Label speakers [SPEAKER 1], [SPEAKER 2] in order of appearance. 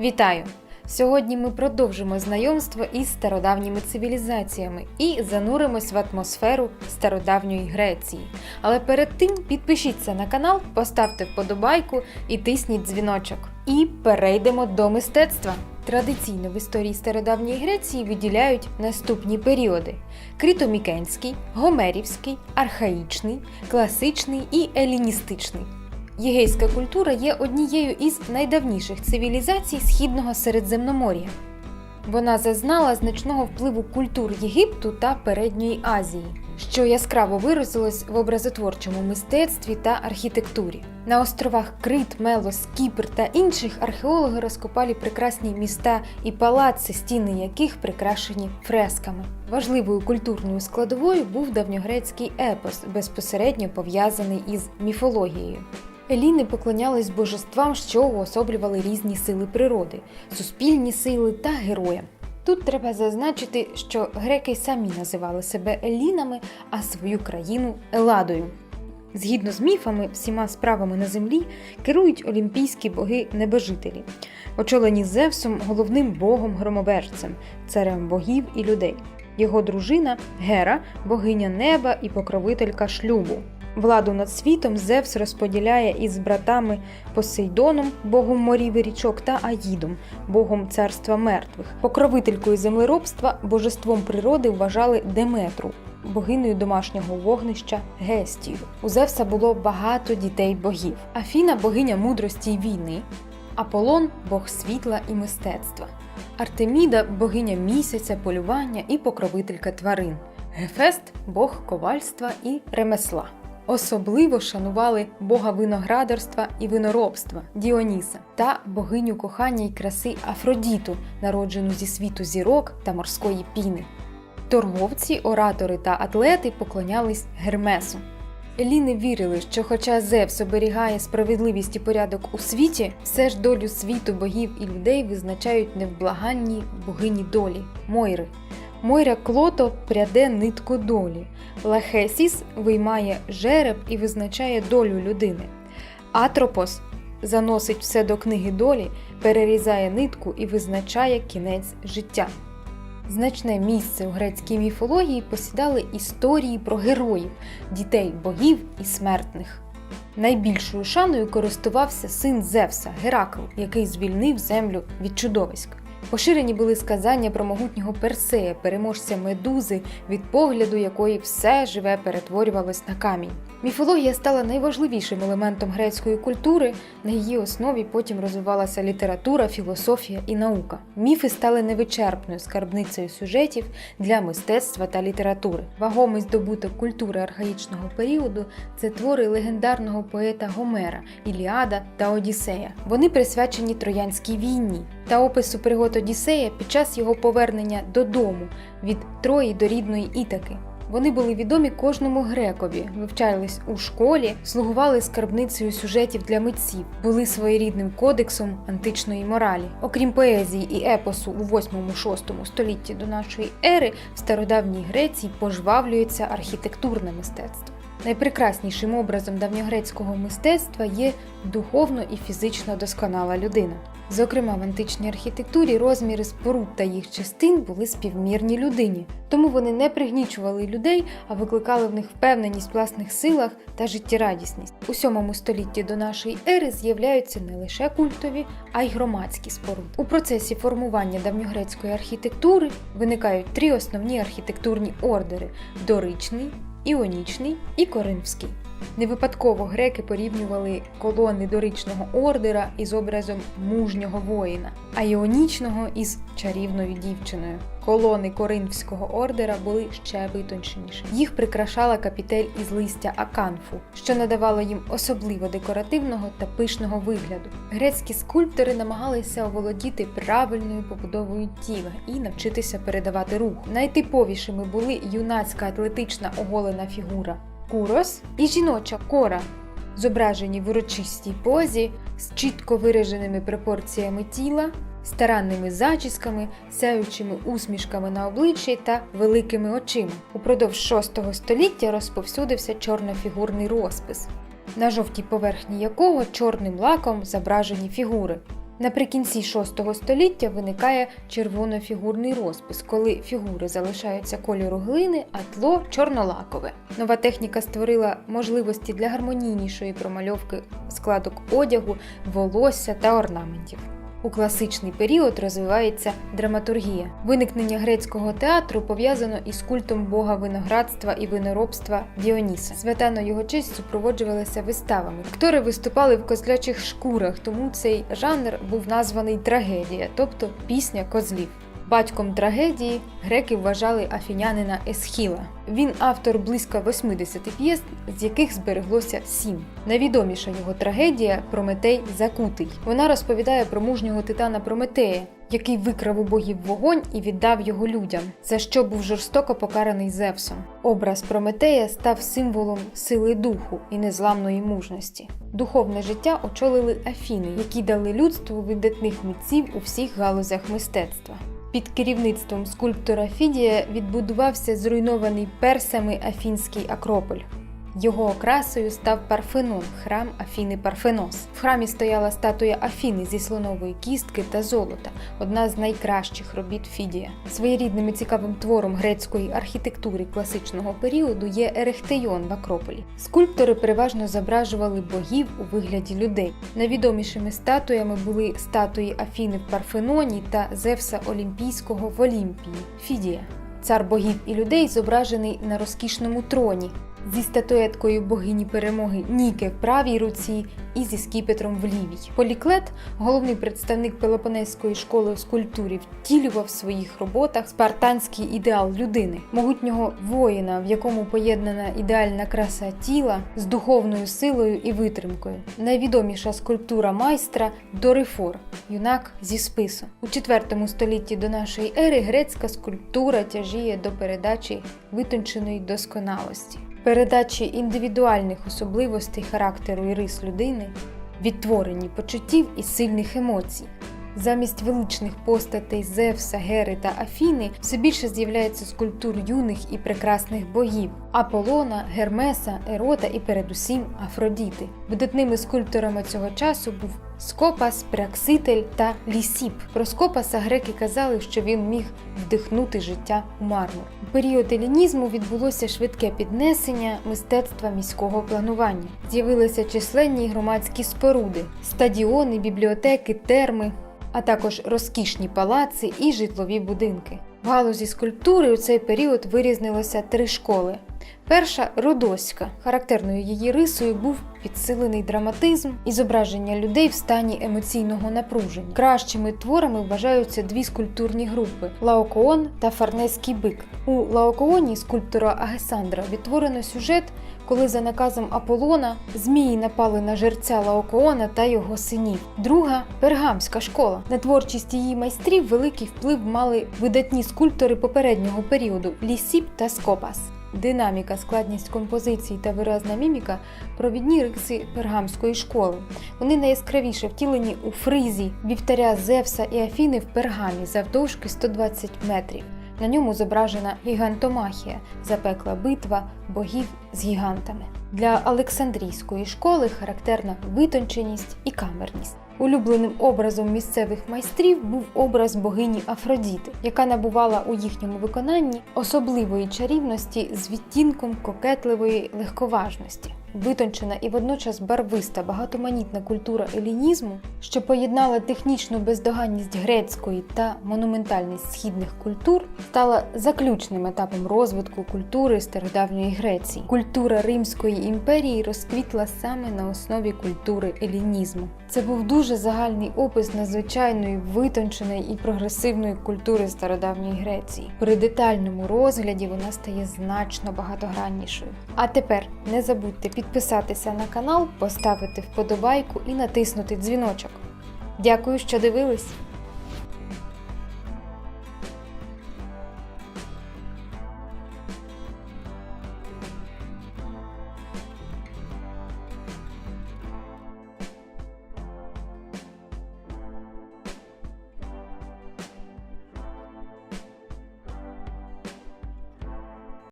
[SPEAKER 1] Вітаю! Сьогодні ми продовжимо знайомство із стародавніми цивілізаціями і зануримось в атмосферу стародавньої Греції. Але перед тим підпишіться на канал, поставте вподобайку і тисніть дзвіночок. І перейдемо до мистецтва. Традиційно в історії стародавньої Греції виділяють наступні періоди: критомікенський, гомерівський, архаїчний, класичний і еліністичний. Єгейська культура є однією із найдавніших цивілізацій східного Середземномор'я. Вона зазнала значного впливу культур Єгипту та Передньої Азії, що яскраво виразилось в образотворчому мистецтві та архітектурі. На островах Крит, Мелос, Кіпр та інших археологи розкопали прекрасні міста і палаци, стіни яких прикрашені фресками. Важливою культурною складовою був давньогрецький епос, безпосередньо пов'язаний із міфологією. Еліни поклонялись божествам, що уособлювали різні сили природи, суспільні сили та героям. Тут треба зазначити, що греки самі називали себе елінами, а свою країну Еладою. Згідно з міфами, всіма справами на землі керують олімпійські боги-небожителі, очолені Зевсом, головним богом громовержцем, царем богів і людей. Його дружина Гера, богиня неба і покровителька шлюбу. Владу над світом Зевс розподіляє із братами Посейдоном, богом морів і річок, та Аїдом, богом царства мертвих. Покровителькою землеробства божеством природи вважали Деметру, богинею домашнього вогнища Гестію. У Зевса було багато дітей богів. Афіна богиня мудрості й війни, Аполлон бог світла і мистецтва. Артеміда богиня місяця, полювання і покровителька тварин. Гефест бог ковальства і ремесла. Особливо шанували бога виноградарства і виноробства Діоніса та богиню кохання й краси Афродіту, народжену зі світу зірок та морської піни. Торговці, оратори та атлети поклонялись Гермесу. Еліни вірили, що, хоча Зевс оберігає справедливість і порядок у світі, все ж долю світу богів і людей визначають невблаганні богині долі Мойри. Мойра Клото пряде нитку долі. Лахесіс виймає жереб і визначає долю людини. Атропос заносить все до книги долі, перерізає нитку і визначає кінець життя. Значне місце у грецькій міфології посідали історії про героїв, дітей богів і смертних. Найбільшою шаною користувався син Зевса Геракл, який звільнив землю від чудовиськ. Поширені були сказання про могутнього Персея, переможця медузи, від погляду якої все живе перетворювалось на камінь. Міфологія стала найважливішим елементом грецької культури. На її основі потім розвивалася література, філософія і наука. Міфи стали невичерпною скарбницею сюжетів для мистецтва та літератури. Вагомий здобуток культури архаїчного періоду це твори легендарного поета Гомера, Іліада та Одіссея. Вони присвячені Троянській війні та опису пригод Одіссея під час його повернення додому від Трої до рідної Ітаки. Вони були відомі кожному грекові, вивчались у школі, слугували скарбницею сюжетів для митців, були своєрідним кодексом античної моралі. Окрім поезії і епосу у 8-6 столітті до нашої ери, в стародавній Греції пожвавлюється архітектурне мистецтво. Найпрекраснішим образом давньогрецького мистецтва є духовно і фізично досконала людина. Зокрема, в античній архітектурі розміри споруд та їх частин були співмірні людині, тому вони не пригнічували людей, а викликали в них впевненість в власних силах та життєрадісність. У 7 столітті до нашої ери з'являються не лише культові, а й громадські споруди. У процесі формування давньогрецької архітектури виникають три основні архітектурні ордери: доричний, іонічний і коринфський. Не випадково греки порівнювали колони доричного ордера із образом мужнього воїна, а іонічного із чарівною дівчиною. Колони коринфського ордера були ще витонченіші. Їх прикрашала капітель із листя аканфу, що надавало їм особливо декоративного та пишного вигляду. Грецькі скульптори намагалися оволодіти правильною побудовою тіла і навчитися передавати рух. Найтиповішими були юнацька атлетична оголена фігура курос і жіноча кора, зображені в урочистій позі з чітко вираженими пропорціями тіла, старанними зачісками, сяючими усмішками на обличчі та великими очима. Упродовж VI століття розповсюдився чорнофігурний розпис, на жовтій поверхні якого чорним лаком зображені фігури. Наприкінці VI століття виникає червонофігурний розпис, коли фігури залишаються кольору глини, а тло чорнолакове. Нова техніка створила можливості для гармонійнішої промальовки складок одягу, волосся та орнаментів. У класичний період розвивається драматургія. Виникнення грецького театру пов'язано із культом бога виноградства і виноробства Діоніса. Свята на його честь супроводжувалися виставами. Актори виступали в козлячих шкурах, тому цей жанр був названий трагедія, тобто пісня козлів. Батьком трагедії греки вважали афінянина Есхіла. Він автор близько 80 п'єс, з яких збереглося сім. Найвідоміша його трагедія Прометей Закутий. Вона розповідає про мужнього титана Прометея, який викрав у богів вогонь і віддав його людям, за що був жорстоко покараний Зевсом. Образ Прометея став символом сили духу і незламної мужності. Духовне життя очолили Афіни, які дали людству видатних митців у всіх галузях мистецтва. Під керівництвом скульптора Фідія відбудувався зруйнований персами Афінський Акрополь. Його окрасою став Парфенон, храм Афіни Парфенос. В храмі стояла статуя Афіни зі слонової кістки та золота, одна з найкращих робіт Фідія. Своєрідним і цікавим твором грецької архітектури класичного періоду є Ерехтейон в Акрополі. Скульптори переважно зображували богів у вигляді людей. Найвідомішими статуями були статуї Афіни в Парфеноні та Зевса Олімпійського в Олімпії Фідія. Цар богів і людей зображений на розкішному троні зі статуеткою богині перемоги Ніки в правій руці і зі скіпетром в лівій. Поліклет, головний представник Пелопонезької школи скульптурі, втілював в своїх роботах спартанський ідеал людини, могутнього воїна, в якому поєднана ідеальна краса тіла з духовною силою і витримкою. Найвідоміша скульптура майстра Дорифор, юнак зі спису. У IV столітті до нашої ери грецька скульптура тяжіє до передачі витонченої досконалості передачі індивідуальних особливостей характеру і рис людини, відтворенні почуттів і сильних емоцій. Замість величних постатей Зевса, Гери та Афіни все більше з'являється скульптур юних і прекрасних богів Аполлона, Гермеса, Ерота і передусім Афродіти. Видатними скульпторами цього часу був Скопас, Пракситель та Лісіп. Про Скопаса греки казали, що він міг вдихнути життя у мармур. У період елінізму відбулося швидке піднесення мистецтва міського планування. З'явилися численні громадські споруди, стадіони, бібліотеки, терми, а також розкішні палаци і житлові будинки. В галузі скульптури у цей період вирізнилося три школи. Перша родоська. Характерною її рисою був підсилений драматизм і зображення людей в стані емоційного напруження. Кращими творами вважаються дві скульптурні групи Лаокоон та Фарнеський бик. У Лаокооні скульптора Агесандра відтворено сюжет, коли за наказом Аполлона змії напали на жерця Лаокоона та його синів. Друга пергамська школа. На творчість її майстрів великий вплив мали видатні скульптори попереднього періоду Лісіп та Скопас. Динаміка, складність композицій та виразна міміка провідні риси пергамської школи. Вони найяскравіше втілені у фризі вівтаря Зевса і Афіни в пергамі завдовжки 120 метрів. На ньому зображена гігантомахія, запекла битва богів з гігантами. Для Олександрійської школи характерна витонченість і камерність. Улюбленим образом місцевих майстрів був образ богині Афродіти, яка набувала у їхньому виконанні особливої чарівності з відтінком кокетливої легковажності. Витончена і водночас барвиста багатоманітна культура елінізму, що поєднала технічну бездоганність грецької та монументальність східних культур, стала заключним етапом розвитку культури стародавньої Греції. Культура Римської імперії розквітла саме на основі культури елінізму. Це був дуже загальний опис надзвичайної витонченої і прогресивної культури стародавньої Греції. При детальному розгляді вона стає значно багатограннішою. А тепер не забудьте підписатися на канал, поставити вподобайку і натиснути дзвіночок. Дякую, що дивились!